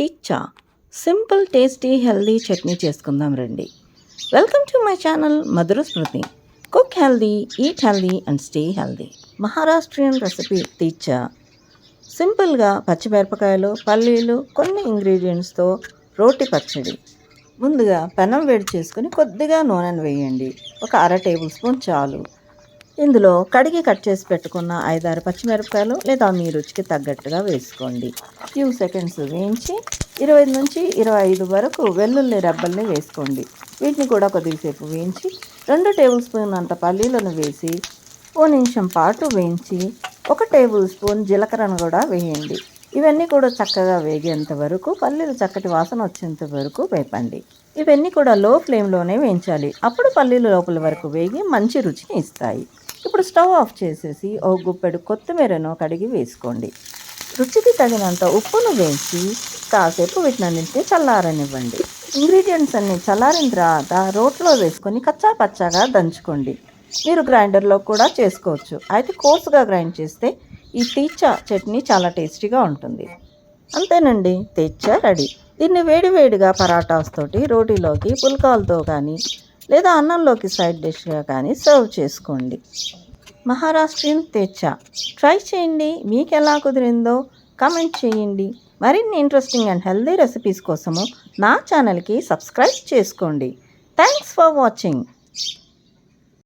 Thecha. Simple tasty healthy chutney చేసుకుందాం రండి. Welcome to my channel Madhura Smriti. Cook healthy eat healthy and stay healthy. Maharashtrian recipe thecha. సింపుల్గా పచ్చిమిరపకాయలు పల్లీలు కొన్ని ఇంగ్రీడియంట్స్తో రోటి పచ్చడి. ముందుగా పెనం వేడి చేసుకుని కొద్దిగా నూనెను వేయండి. ఒక అర టేబుల్ స్పూన్ చాలు. ఇందులో కడిగి కట్ చేసి పెట్టుకున్న ఐదారు పచ్చిమిరపకాయలు లేదా మీ రుచికి తగ్గట్టుగా వేసుకోండి. ఫ్యూ సెకండ్స్ వేయించి ఇరవై నుంచి ఇరవై ఐదు వరకు వెల్లుల్లి రెబ్బల్ని వేసుకోండి. వీటిని కూడా కొద్దిసేపు వేయించి రెండు టేబుల్ స్పూన్ అంత పల్లీలను వేసి ఓ నిమిషం పాటు వేయించి ఒక టేబుల్ స్పూన్ జీలకర్రను కూడా వేయండి. ఇవన్నీ కూడా చక్కగా వేగేంత వరకు పల్లీలు చక్కటి వాసన వచ్చేంత వరకు వేపండి. ఇవన్నీ కూడా లో ఫ్లేమ్లోనే వేయించాలి. అప్పుడు పల్లీలు లోపల వరకు వేగి మంచి రుచిని ఇస్తాయి. ఇప్పుడు స్టవ్ ఆఫ్ చేసేసి ఓ గుప్పెడు కొత్తిమీరను కడిగి వేసుకోండి. రుచికి తగినంత ఉప్పును వేసి కాసేపు వీటినన్నింటినీ చల్లారనివ్వండి. ఇంగ్రీడియంట్స్ అన్ని చల్లారిన తర్వాత రోట్లో వేసుకొని కచ్చా పచ్చాగా దంచుకోండి. మీరు గ్రైండర్లో కూడా చేసుకోవచ్చు. అయితే కోర్సుగా గ్రైండ్ చేస్తే ఈ తీచ్చా చట్నీ చాలా టేస్టీగా ఉంటుంది. అంతేనండి తెచ్చా రెడీ. దీన్ని వేడివేడిగా పరాటాస్ తోటి రోటీలోకి పుల్కాలతో కానీ లేదా అన్నంలోకి సైడ్ డిష్గా కానీ సర్వ్ చేసుకోండి. మహారాష్ట్రియన్ తెచ్చా. ట్రై చేయండి. మీకు ఎలా కుదిరిందో కమెంట్ చేయండి. మరిన్ని ఇంట్రెస్టింగ్ అండ్ హెల్దీ రెసిపీస్ కోసము నా ఛానల్కి సబ్స్క్రైబ్ చేసుకోండి. Thanks for watching.